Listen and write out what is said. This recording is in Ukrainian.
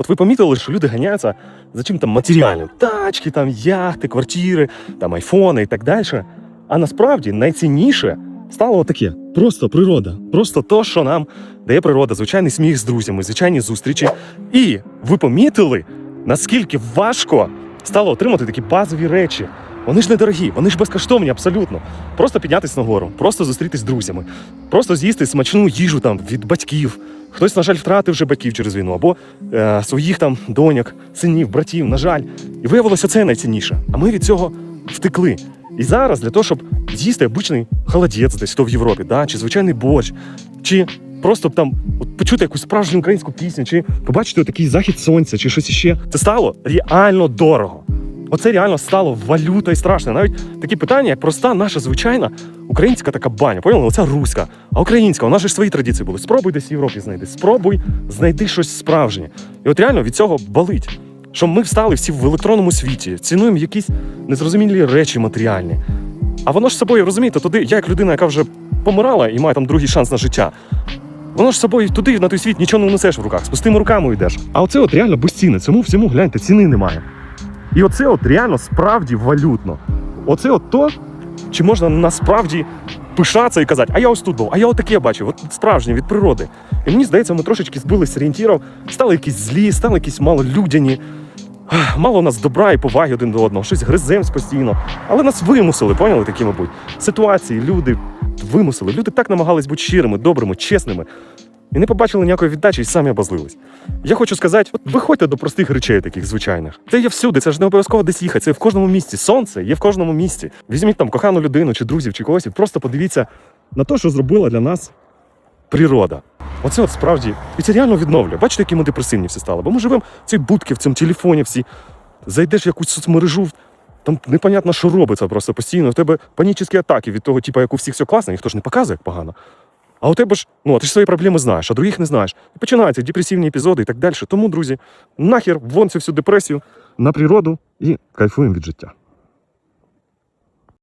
От ви помітили, що люди ганяються за чим там матеріальним: тачки, там яхти, квартири, там айфони і так далі. А насправді найцінніше стало таке: просто природа, просто то, що нам дає природа, звичайний сміх з друзями, звичайні зустрічі. І ви помітили, наскільки важко стало отримати такі базові речі. Вони ж недорогі, вони ж безкоштовні абсолютно. Просто піднятись нагору, просто зустрітись з друзями, просто з'їсти смачну їжу там від батьків. Хтось, на жаль, втратив вже батьків через війну, або е, своїх там доньок, синів, братів, на жаль. І виявилося це найцінніше. А ми від цього втекли. І зараз для того, щоб з'їсти обичний холодець десь то в Європі, да? чи звичайний борщ, чи просто там от, почути якусь справжню українську пісню, чи побачити такий захід сонця, чи щось іще. Це стало реально дорого. Оце реально стало валютою страшно. Навіть такі питання, як проста наша звичайна українська така баня. Поняли? Оця руська. А українська, у нас ж свої традиції були. Спробуй десь в Європі знайди. Спробуй знайди щось справжнє. І от реально від цього болить. Що ми встали всі в електронному світі, цінуємо якісь незрозумілі речі матеріальні. А воно ж з собою, розумієте, туди, я як людина, яка вже помирала і має там другий шанс на життя. Воно ж з собою туди, на той світ, нічого не несеш в руках, з пустими руками йдеш. А оце от реально безцінне. Цьому всьому гляньте, ціни немає. І оце от реально справді валютно. Оце от то, чи можна насправді пишатися і казати, а я ось тут був, а я отаке бачив, от справжнє від природи. І мені здається, ми трошечки збилися з орієнтірів, стали якісь злі, стали якісь малолюдяні. Мало у нас добра і поваги один до одного, щось гриземось постійно. Але нас вимусили, поняли такі, мабуть. Ситуації, люди вимусили. Люди так намагались бути щирими, добрими, чесними. І не побачили ніякої віддачі і самі обозлились. Я хочу сказати, от виходьте до простих речей, таких звичайних. Це є всюди, це ж не обов'язково десь їхати. Це в кожному місці. Сонце є в кожному місці. Візьміть там кохану людину, чи друзів, чи когось, і просто подивіться на те, що зробила для нас природа. Оце от справді і це реально відновлює. Бачите, які ми депресивні всі стали. Бо ми живемо в цій будці, в цьому телефоні всі. Зайдеш в якусь соцмережу, там непонятно, що робиться просто постійно. У тебе панічні атаки від того, типу, як у всіх все класно, ніхто ж не показує як погано. А у тебе ж, ну, ти ж свої проблеми знаєш, а других не знаєш. І починаються депресивні епізоди і так далі. Тому, друзі, нахер вон цю всю депресію на природу і кайфуємо від життя.